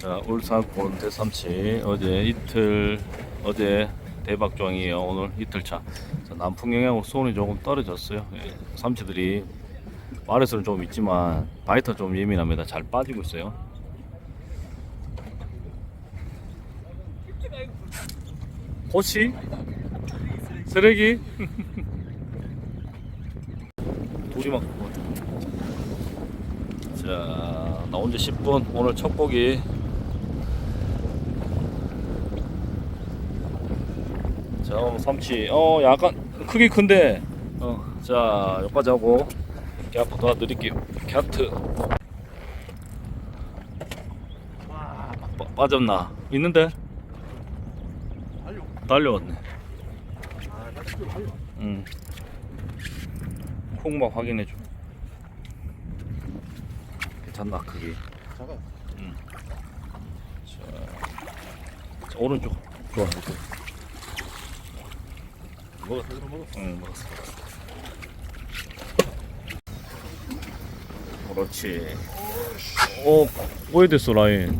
자, 울산 고른대 삼치 어제 이틀 어제 대박종이에요. 오늘 이틀차. 자, 남풍 영향으로 수온이 조금 떨어졌어요. 예, 삼치들이 말에서는 좀 있지만 바이터 좀 예민합니다. 잘 빠지고 있어요. 호치? 쓰레기? 둘이 막 자, 나온 지 10분. 오늘 첫 고기. 자, 삼치. 어, 약간 크기 큰데. 어, 자, 여기까지 하고. 갸프 도와드릴게요. 갸트. 빠, 빠졌나? 있는데? 달려왔네. 응. 콩밥 확인해줘. 괜찮나, 크기? 작아요. 자, 자, 오른쪽. 좋아, 이 거. 먹었어. 응, 먹었어. 그렇지. 어, 오해됐어, 라인.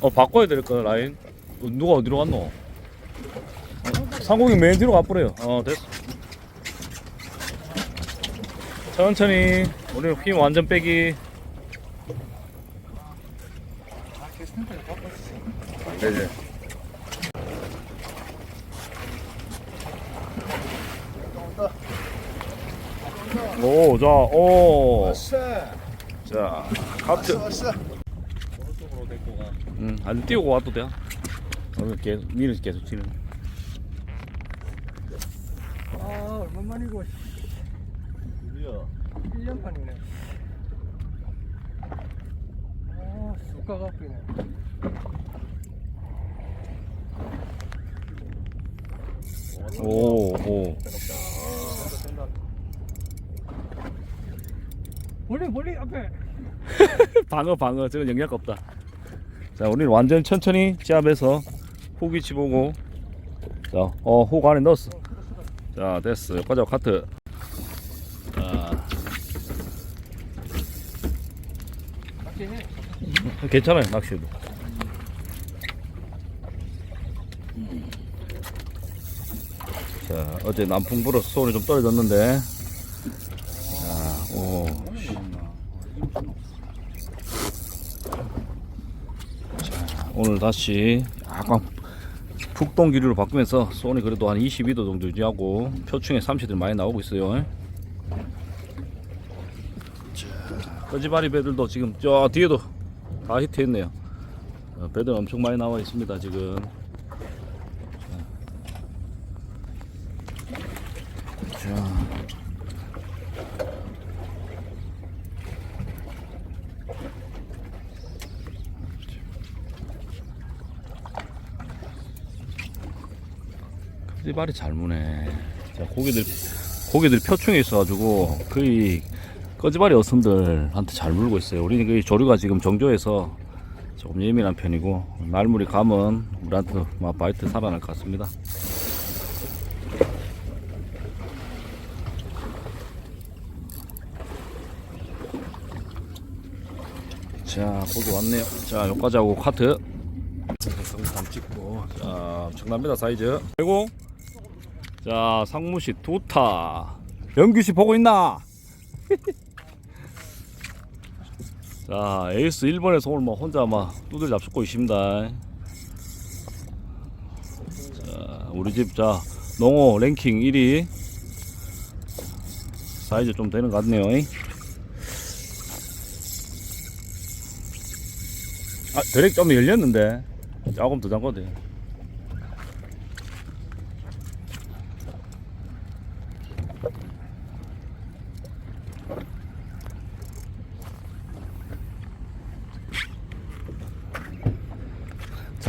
어, 바꿔야 될 거야, 라인. 어, 누가 어디로 갔노? 어, 상공이 맨 뒤로 가버려요. 어, 됐어. 천천히. 우리 힘 완전 빼기. 바꿨어. 네네. 오, 자, 오. 자, 카트. 왔어. 오른쪽으로 데리고 가. 응, 안 띄우고 와도 돼. 오늘 계속, 니는 계속 치는. 아, 얼마만이고. 드디어. 1년 만이네. 아, 쑥가 갖고네. 오, 오. 멀리 멀리 앞에. 방어, 방어. 저건 영역 없다. 자, 우리는 완전 천천히 지압해서 훅 위치 보고. 자, 어, 훅 안에 넣었어. 자, 됐어. 여기까지 카트. 자. 괜찮아요, 낚시도. 자, 어제 남풍 불어서 소리 좀 떨어졌는데. 자, 오. 자, 오늘 다시 약간 북동 기류로 바꾸면서 소니 그래도 한 22도 정도 유지하고 표층에 삼치들 많이 나오고 있어요. 자, 거지바리 배들도 지금 저 뒤에도 다 히트했네요. 어, 배들 엄청 많이 나와 있습니다 지금. 자. 자. 거지발이 잘 무네. 자, 고기들 고기들 표층에 있어가지고 거의 거지발이 어선들한테 잘 물고 있어요. 우리는 그 조류가 지금 정조해서 조금 예민한 편이고 날물이 가면 우리한테 막 바이트 살아날 것 같습니다. 자, 고기 왔네요. 자, 여기까지 하고 카트. 자, 엄청납니다, 사이즈. 그리고, 자, 상무씨 두타. 영규씨 보고 있나? 자, 에이스 1번에서 오늘 뭐 혼자 막 두들 잡수고 있습니다. 자, 우리 집, 자, 농어 랭킹 1위. 사이즈 좀 되는 것 같네요. 아, 드랙 좀 열렸는데. 조금 더 잠궈도 돼.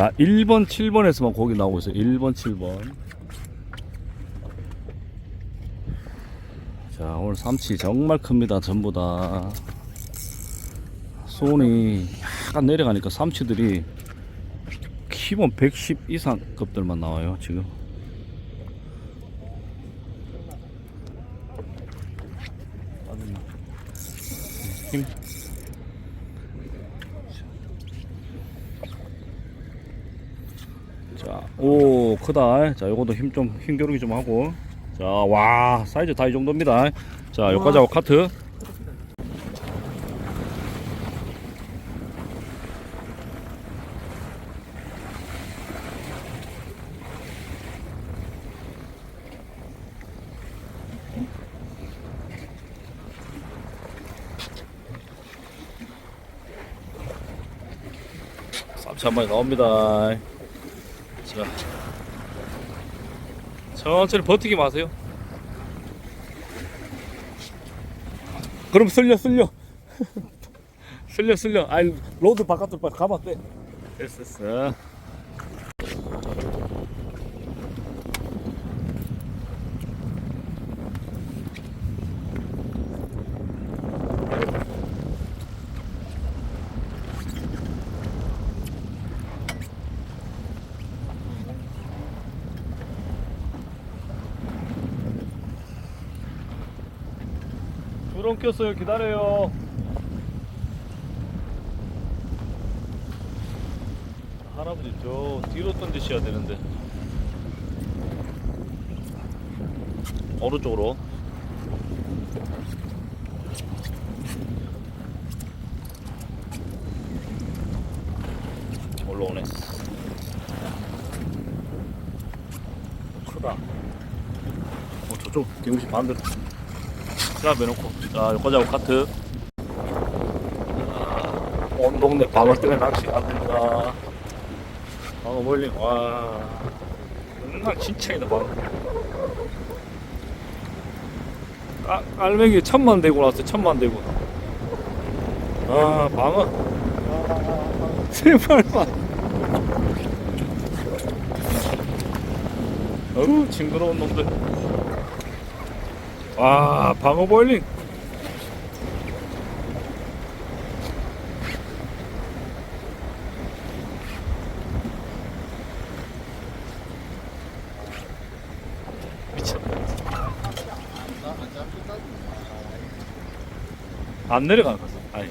자, 1번, 7번에서만 고기 나오고 있어요. 1번, 7번. 자, 오늘 삼치 정말 큽니다. 전부 다. 손이 약간 내려가니까 삼치들이 키본 110 이상 급들만 나와요 지금 힘 오 크다. 자 요것도 힘 좀 힘겨루기 좀 하고. 자 와 사이즈 다 이 정도입니다. 자 여기까지 하고 카트. 쌈치 한 마리 나옵니다 자 천천히 버티기 마세요. 그럼 쓸려 쓸려. 쓸려 쓸려. 아니 로드 바깥으로 가봐 빼. 됐어 됐어 꼈어요. 기다려요. 할아버지 저 뒤로 던지셔야 되는데. 오른쪽으로? 올라오네. 크다. 어 저쪽 경시 반대로 자 매놓고. 자 여기까지 하고 카트. 아, 온 동네 방어 때문에 낚시 안 된다. 방어 멀리 와. 정말 진짜이다 방어 아, 알맹이 천만 대고 나왔어 천만 대고 아 방어 아, 세발만 어우 징그러운 놈들 와 방어 미쳤다. 안 내려가는 거죠? 아니